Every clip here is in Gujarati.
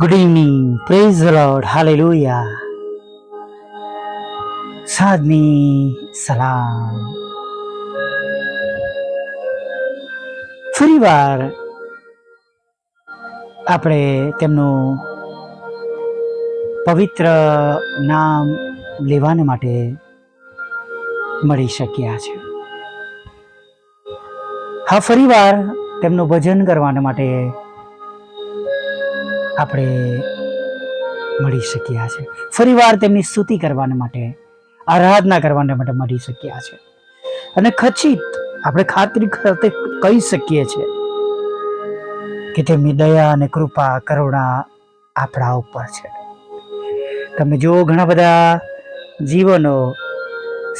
Good ઇવનિંગ પ્રેઝ લોર્ડ હાલે Hallelujah. સાધની સલામ ફરીવાર આપણે તેમનું પવિત્ર નામ લેવાને માટે મળી શક્યા છે. હા, ફરીવાર તેમનું ભજન કરવાને માટે આપણે મળી શક્યા છે. ફરીવાર તેમની સ્તુતિ કરવાને માટે, આરાધના કરવાને માટે મળી શક્યા છે. અને ખચિત આપણે ખાતરી કહી શકીએ છીએ કે તેમની દયા અને કૃપા, કરુણા આપણા ઉપર છે. તમે જો ઘણા બધા જીવનો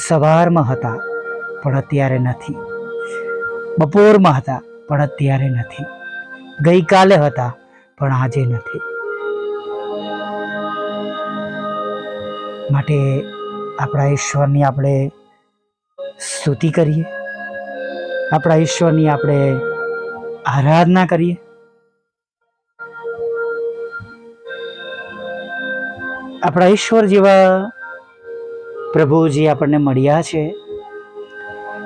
સવારમાં હતા, પણ અત્યારે નથી. બપોરમાં હતા, પણ અત્યારે નથી. ગઈકાલે હતા પણ આજે નથી. માટે આપણા ઈશ્વરની આપણે સ્તુતિ કરીએ. આપણા ઈશ્વરની આપણે આરાધના કરીએ. આપણા ઈશ્વર જેવા પ્રભુજી આપણને મળ્યા છે.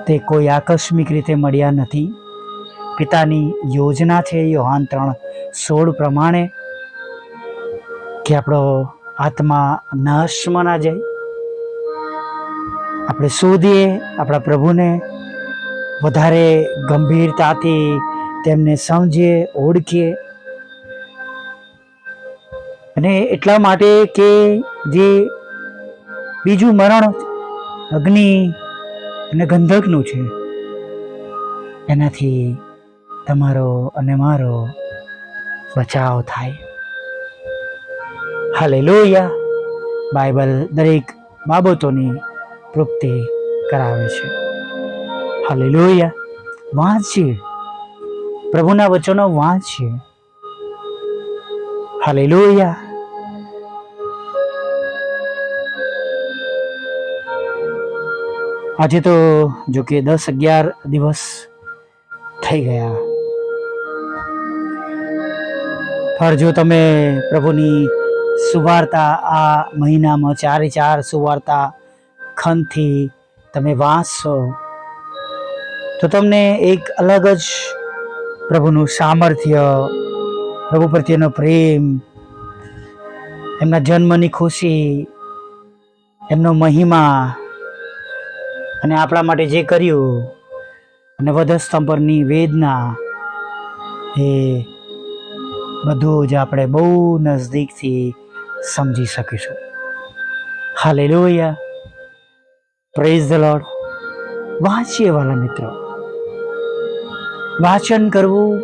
તે કોઈ આકસ્મિક રીતે મળ્યા નથી. પિતાની યોજના છે, યોહાન ત્રણ સોળ પ્રમાણે કે આપણો આત્મા નાશમાં ના જાય. આપણે શોધીએ આપણા પ્રભુને, વધારે ગંભીરતાથી તેમને સમજીએ, ઓળખીએ. અને એટલા માટે કે જે બીજું મરણ અગ્નિ અને ગંધકનું છે, એનાથી તમારો અને મારો બચાવ થાય. હાલે લોહિયા બાઇબલ દરેક બાબતોની તૃપ્તિ કરાવે છે. હાલે લોહિયા વાંચીએ પ્રભુના વચનો વાંચીએ હાલે લોહિયા આજે તો જો કે દસ અગિયાર દિવસ થઈ ગયા. પણ જો તમે પ્રભુની સુવાર્તા આ મહિનામાં ચારે ચાર સુવાર્તા ખંડથી તમે વાંચશો, તો તમને એક અલગ જ પ્રભુનું સામર્થ્ય, પ્રભુ પ્રત્યેનો પ્રેમ, એમના જન્મની ખુશી, એમનો મહિમા અને આપણા માટે જે કર્યું અને વધસ્તંભ પરની વેદના એ બધું જ આપણે બહુ નજદીકથી સમજી શકીશું. હાલે લોહિયા પ્રેઝ ધ લોડ વાંચીએ વાલા મિત્રો. વાંચન કરવું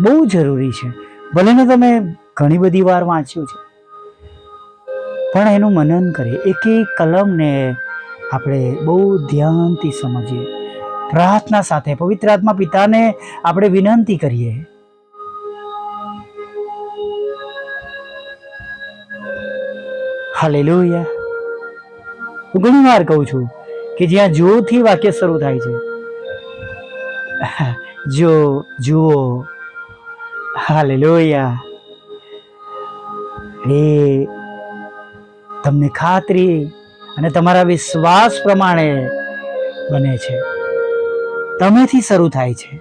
બહુ જરૂરી છે. ભલે ને તમે ઘણી બધી વાર વાંચ્યું છે. પણ એનું મનન કરીએ. એક એક કલમને આપણે બહુ ધ્યાનથી સમજીએ. પ્રાર્થના સાથે, પવિત્ર આત્મા પિતાને આપણે વિનંતી કરીએ. હાલેલુયા. હું ઘણી વાર કહું છું કે જ્યાં જોથી વાક્ય શરૂ થાય છે. જો જુઓ. હાલેલુયા. એ તમને ખાતરી અને તમારા વિશ્વાસ પ્રમાણે બને છે. તમેથી શરૂ થાય છે.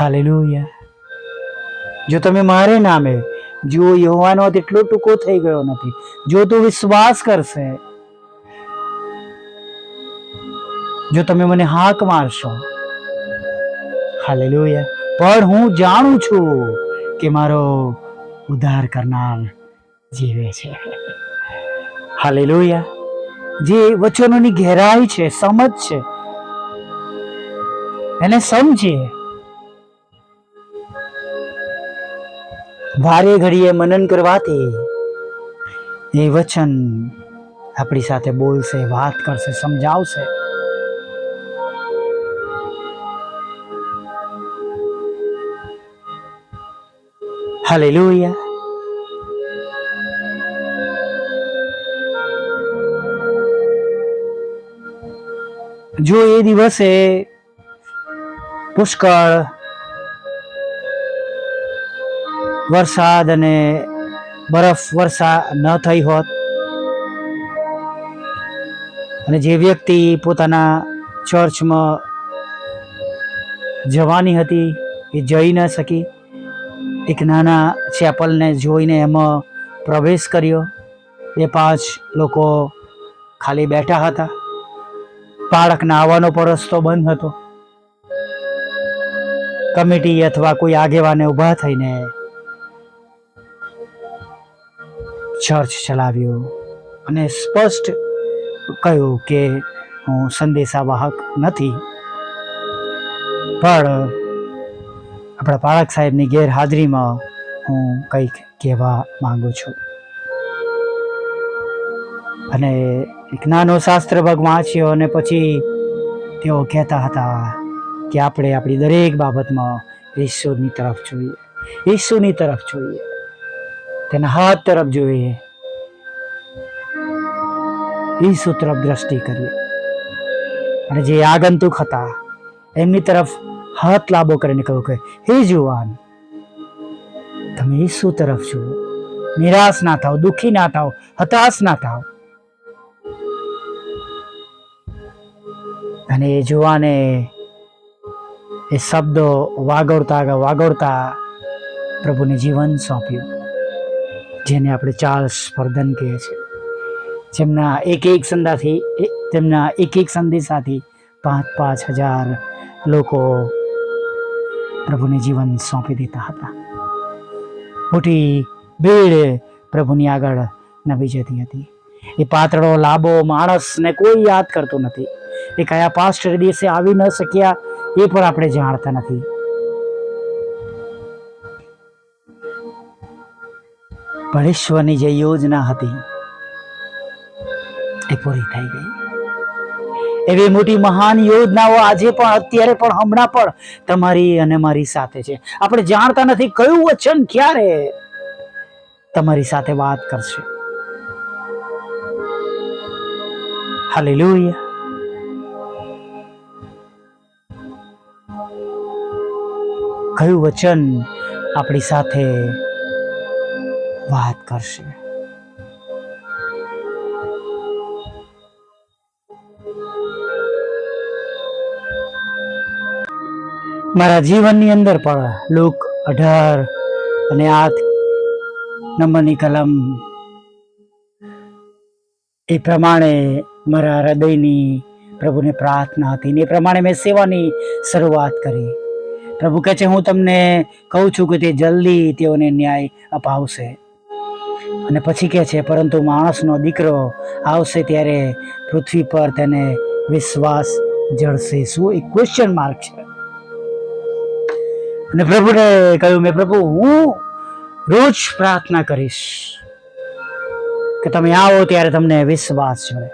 હાલેલુયા. જો તમે મારે નામે જો યહોવાનો તેટલો ટૂંકો થઈ ગયો નથી. જો તું વિશ્વાસ કરશે, જો તમે મને હાક મારશો. હાલેલુયા. પણ હું જાણું છું કે મારો ઉદ્ધાર કરનાર જીવે છે. હાલેલુયા. જે વચનોની ગહેરાઈ છે, સમજ છે. એને સમજીએ. વારે ઘડીએ મનન કરવાથી એ વચન આપણી સાથે બોલશે, વાત કરશે, સમજાવશે. હાલેલુયા. જો એ દિવસે પુષ્કળ વરસાદ અને બરફ વર્ષા ન થઈ હોત. અને જે વ્યક્તિ પોતાના ચર્ચમાં જવાની હતી એ જઈ ન શકી. એક નાના ચેપલને જોઈને એમાં પ્રવેશ કર્યો. બે પાંચ લોકો ખાલી બેઠા હતા. બાળકના આવવાનો પણ રસ્તો બંધ હતો. કમિટી અથવા કોઈ આગેવાને ઊભા થઈને ચર્ચ ચલાવ્યું અને સ્પષ્ટ કહ્યું કે હું સંદેશાવાહક નથી. પણ આપણા પાળક સાહેબની ગેરહાજરીમાં હું કંઈક કહેવા માગું છું. અને એક નાનો શાસ્ત્ર ભાગ વાંચ્યો અને પછી તેઓ કહેતા હતા કે આપણે આપણી દરેક બાબતમાં ઈશ્વરની તરફ જોઈએ. ઈશ્વરની તરફ જોઈએ. તેના હાથ તરફ જોઈએ. ઈસુ તરફ દ્રષ્ટિ કરીએ. અને જે આગંતુક હતા, એમની તરફ હાથ લાંબો કરીને કહ્યું કે, હે જુવાન, તમે ઈસુ તરફ જુઓ. નિરાશ ના થાવ દુઃખી ના થાવ હતાશ ના થાવ અને એ જુવાને એ શબ્દો વાગોળતા વાગોળતા પ્રભુને જીવન સોંપ્યું. જેને આપણે ચાર્લ્સ સ્પર્ધન કહીએ છીએ જેમના એક એક સંદાથી તેમના એક એક સંદેશાથી પાંચ પાંચ હજાર લોકો પ્રભુને જીવન સોંપી દેતા હતા. મોટી ભીડ પ્રભુની આગળ નભી જતી હતી. એ પાતળો, લાંબો માણસને કોઈ યાદ કરતો નથી. એ કયા પાસ્ટર દિવસે આવી ન શક્યા એ પણ આપણે જાણતા નથી. પણ જે યોજના હતી, એ પૂરી થઈ ગઈ. એવી મોટી મહાન યોજનાઓ આજે પણ, અત્યારે પણ, હમણાં પણ તમારી અને મારી સાથે છે. આપણે જાણતા નથી કયું વચન ક્યારે તમારી સાથે વાત કરશે. હાલેલુયા. કયું વચન આપણી સાથે વાત કરશે. મારા જીવનની અંદર પણ લુક, અઢાર અને આઠ નંબરની કલમ એ પ્રમાણે મારા હૃદયની પ્રભુને પ્રાર્થના હતી ને એ પ્રમાણે મેં સેવાની શરૂઆત કરી. પ્રભુ કહે છે, હું તમને કહું છું કે તે જલ્દી તેઓને ન્યાય અપાવશે. અને પછી કહે છે, પરંતુ માણસનો દીકરો આવશે ત્યારે પૃથ્વી પર તેને વિશ્વાસ જળશે. શું એક ક્વેશ્ચન માર્ક છે? અને પ્રભુને કહ્યું, મેં પ્રભુ, હું રોજ પ્રાર્થના કરીશ કે તમે આવો ત્યારે તમને વિશ્વાસ જળે.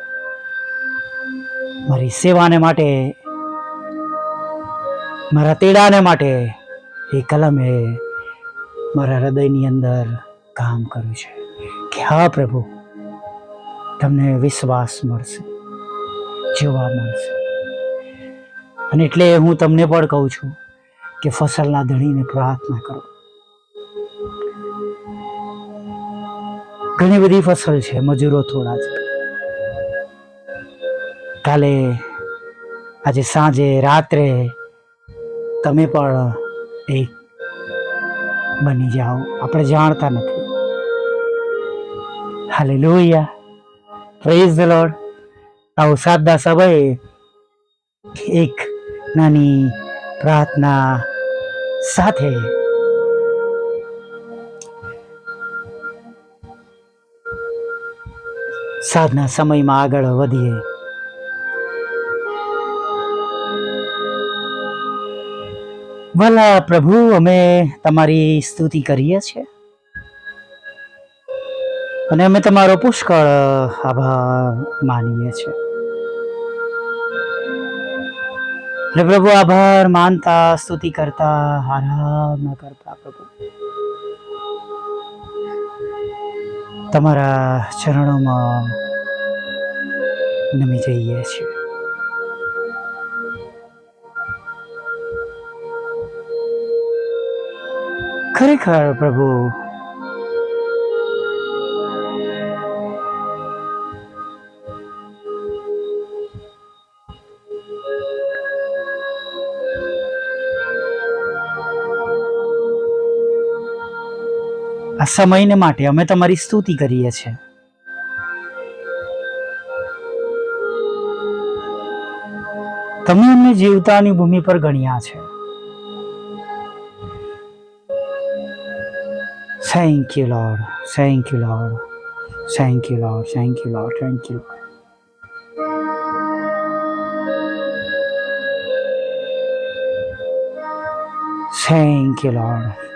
મારી સેવાને માટે, મારા તેડાને માટે એ કલમે મારા હૃદયની અંદર કામ કર્યું છે. કે હા પ્રભુ? તમને વિશ્વાસ મળશે, જોવા મળશે. અને એટલે હું તમને પણ કહું છું કે ફસલના ધણીને પ્રાર્થના કરો. ઘણી બધી ફસલ છે, મજૂરો થોડા છે. કાલે, આજે સાંજે, રાત્રે તમે પણ એક બની જાઓ. આપણે જાણતા નથી. લોહિયા પ્રેઝ ધ લોર્ડ આવો સાદા સમયે એક નાની પ્રાર્થના સાથે સાધના સમયમાં આગળ વધીએ. ભલા પ્રભુ, અમે તમારી સ્તુતિ કરીએ છીએ. અને અમે તમારો પુષ્કળ આભાર માનીએ છીએ. એટલે પ્રભુ, આભાર માનતા, સ્તુતિ કરતા આરાધના કરતા પ્રભુ. તમારા ચરણોમાં નમી જઈએ છીએ. ખરેખર પ્રભુ આ સમયને માટે અમે તમારી સ્તુતિ કરીએ છીએ. તમે અમને જીવતાની ભૂમિ પર ગણ્યા છે. Thank you lord thank you lord thank you lord thank you lord thank you thank you lord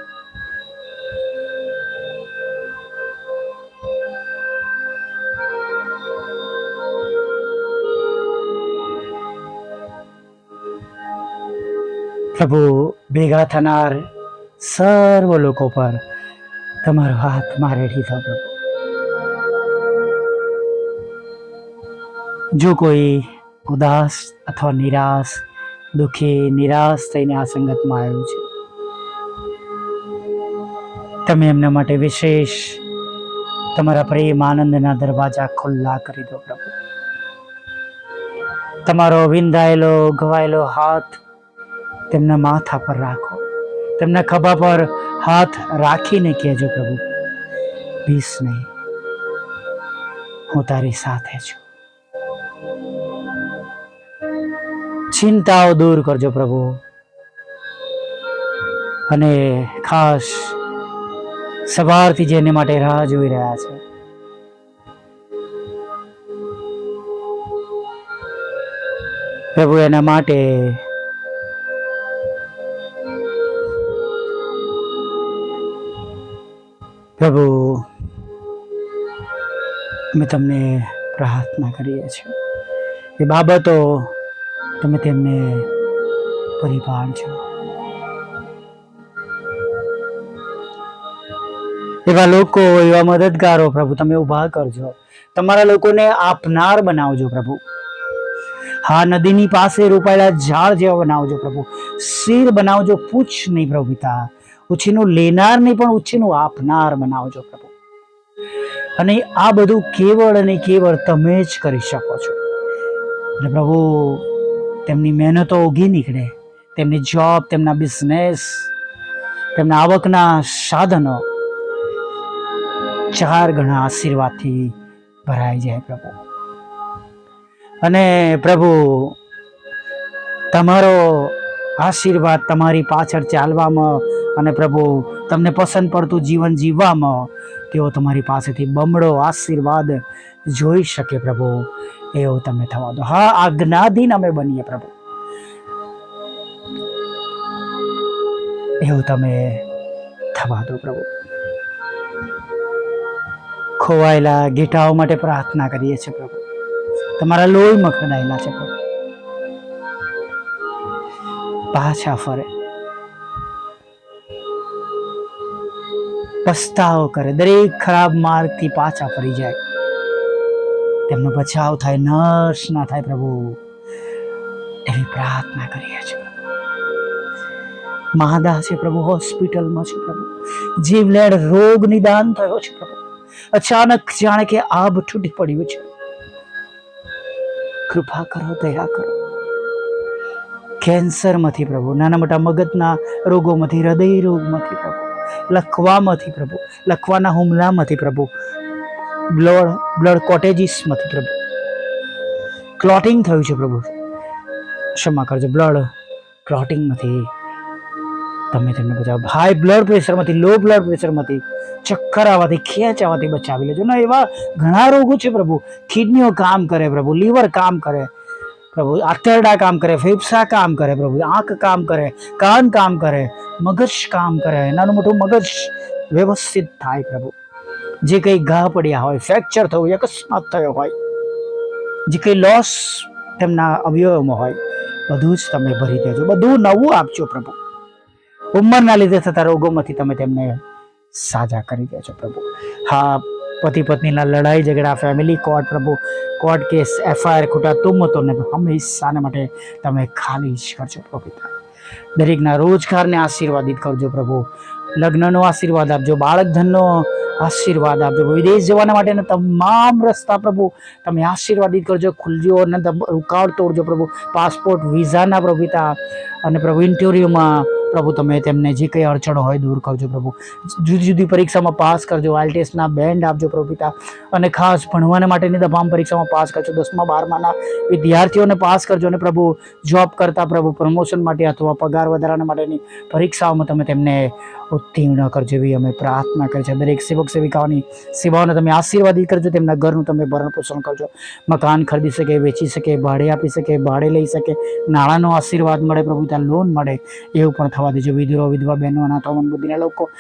પ્રભુ, ભેગા થનાર સર્વ લોકો પર તમારો હાથ મારે લીધો પ્રભુ. જો કોઈ ઉદાસ અથવા નિરાશ, દુઃખી, નિરાશ થઈને આ સંગતમાં આવ્યું છે, તમે એમના માટે વિશેષ તમારા પ્રેમ આનંદના દરવાજા ખુલ્લા કરી દો પ્રભુ. તમારો વિંધાયેલો ઘવાયેલો હાથ તેમના માથા પર રાખો. તેમના ખભા પર હાથ રાખીને કહેજો, પ્રભુ, બીસ નહીં. હું તારી સાથે છું. ચિંતાઓ દૂર કરજો, પ્રભુ. અને ખાસ સવારથી જેને માટે રાહ જોઈ રહ્યા છે. પ્રભુ, એના માટે પ્રભુ, અમે તમને પ્રાર્થના કરીએ છીએ. એ બાબતો તમે તેમને પૂરી પાડજો. એવા લોકો, એવા મદદગારો પ્રભુ, તમે ઊભા કરજો. તમારા લોકોને આપનાર બનાવજો પ્રભુ. હા, નદીની પાસે રોપાયેલા ઝાડ જેવા બનાવજો પ્રભુ. શિર બનાવજો, પૂછ નહીં પ્રભુ પિતા. ઉછીનું લેનારને પણ ઉછીનું આપનાર બનાવજો પ્રભુ. અને આ બધું કેવળ અને કેવળ તમે જ કરી શકો છો. અને પ્રભુ, તેમની મહેનતો ઉગી નીકળે. તેમની જોબ તેમના બિઝનેસ તેમના આવકના સાધનો ચાર ગણા આશીર્વાદથી ભરાઈ જાય પ્રભુ. અને પ્રભુ, તમારો આશીર્વાદ તમારી પાછળ ચાલવામાં અને પ્રભુ, તમને પસંદ પડતું જીવન જીવવામાં તેઓ તમારી પાસેથી બમણો આશીર્વાદ જોઈ શકે પ્રભુ. એવું તમે થવા દો. હા, આજ્ઞાધીન અમે બનીએ પ્રભુ. એવું તમે થવા દો પ્રભુ. ખોવાયેલા ગીટાઓ માટે પ્રાર્થના કરીએ છીએ પ્રભુ. તમારા લોહીમાં ખડાયેલા છે પ્રભુ. પાછા ફરે. પસ્તાવો કરે, દરેક ખરાબ માર્ગથી પાછા ફરી જાય. તેમનો બચાવ થાય નર્શ ના થાય પ્રભુ. એવી પ્રાર્થના કરીએ છીએ માદા છે પ્રભુ, હોસ્પિટલમાં છે પ્રભુ. જીવલેણ રોગ નિદાન થયો છે પ્રભુ. અચાનક જાણે કે આબ છૂટી પડ્યું છે. કૃપા કરો, દયા કરો. કેન્સરમાંથી પ્રભુ, નાના મોટા મગજના રોગોમાંથી, હૃદય રોગમાંથી પ્રભુ. લખવામાંથી પ્રભુ, લખવાના હુમલામાંથી પ્રભુ, બ્લડ બ્લડ કોટેજીસમાંથી પ્રભુ. ક્લોટિંગ થયું છે પ્રભુ. ક્ષમા કરજો, બ્લડ ક્લોટિંગમાંથી તમે તેમને બચાવો. હાઈ બ્લડ પ્રેશરમાંથી લો બ્લડ પ્રેશરમાંથી ચક્કર આવવાથી, ખેંચ આવવાથી બચાવી લેજો. ના, એવા ઘણા રોગો છે પ્રભુ. કિડનીઓ કામ કરે પ્રભુ લીવર કામ કરે. પ્રભુ, આંતરડા કામ કરે, ફેફસા કામ કરે પ્રભુ આંખ કામ કરે, કાન કામ કરે, મગજ કામ કરે, નાનું મોટું મગજ વ્યવસ્થિત થાય પ્રભુ. જે કંઈ ઘા પડ્યા હોય, ફ્રેક્ચર થયું હોય, અકસ્માત થયો હોય, જે કંઈ લોસ તેમના અવયવમાં હોય, બધું જ તમે ભરી દેજો. બધું નવું આપજો પ્રભુ. ઉંમરના લીધે થતા રોગોમાંથી તમે તેમને સાજા કરી દેજો પ્રભુ. હા પતિ પત્નીના લડાઈ ઝઘડા ફેમિલી કોર્ટ પ્રભુ કોર્ટ કેસ, એફઆઈઆર ખોટા તુમતોને હંમેશાને માટે તમે ખાલી જ કરજો પ્રભુ દરેકના રોજગારને આશીર્વાદિત કરજો પ્રભુ. લગ્નનો આશીર્વાદ આપજો બાળક ધનનો આશીર્વાદ આપજો વિદેશ જવાના માટેના તમામ રસ્તા પ્રભુ તમે આશીર્વાદિત કરજો. ખુલજો અને રૂકાવટ તોડજો પ્રભુ. પાસપોર્ટ, વિઝાના પ્રભુતા અને પ્રભુ ઇન્ટરવ્યૂમાં પ્રભુ, તમે તેમને જે કંઈ અડચણો હોય દૂર કરજો પ્રભુ. જુદી જુદી પરીક્ષામાં પાસ કરજો આઈલ ટેસ્ટના બેન્ડ આપજો પ્રભુ પિતા. અને ખાસ ભણવાના માટેની તમામ પરીક્ષામાં પાસ કરજો. દસમા, બારમાના વિદ્યાર્થીઓને પાસ કરજો અને પ્રભુ જોબ કરતા પ્રભુ પ્રમોશન માટે અથવા પગાર વધારાના માટેની પરીક્ષાઓમાં તમે તેમને ઉત્તીર્ણ કરજો એવી અમે પ્રાર્થના કરી છે દરેક સેવક સેવિકાઓની સેવાઓને તમે આશીર્વાદી કરજો. તેમના ઘરનું તમે ભરણ પોષણ કરજો. મકાન ખરીદી શકે, વેચી શકે, ભાડે આપી શકે, ભાડે લઈ શકે. નાણાંનો આશીર્વાદ મળે પ્રભુ ત્યાં લોન મળે એવું પણ થવા દેજો વિધુરો વિધવા બહેનો અનાથો મનબુદ્ધિના લોકો.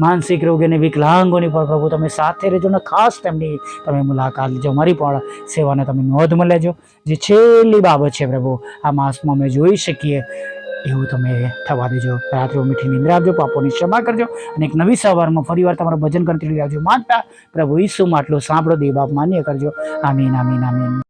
માનસિક રોગ અને વિકલાંગોની પણ પ્રભુ તમે સાથે રહેજો ને ખાસ તેમની તમે મુલાકાત લેજો. મારી પણ સેવાને તમે નોંધમાં લેજો. જે છેલ્લી બાબત છે પ્રભુ, આ માસમાં અમે જોઈ શકીએ એવું તમે થવા દેજો. રાત્રે મીઠી નિંદ્રા આપજો પાપોની ક્ષમા કરજો અને એક નવી સવારમાં ફરીવાર તમારું ભજન કરતી આવજો માનતા પ્રભુ ઈસુમાં આટલું સાંભળો દે બાપ માન્ય કરજો. આમીન આમીન આમીન.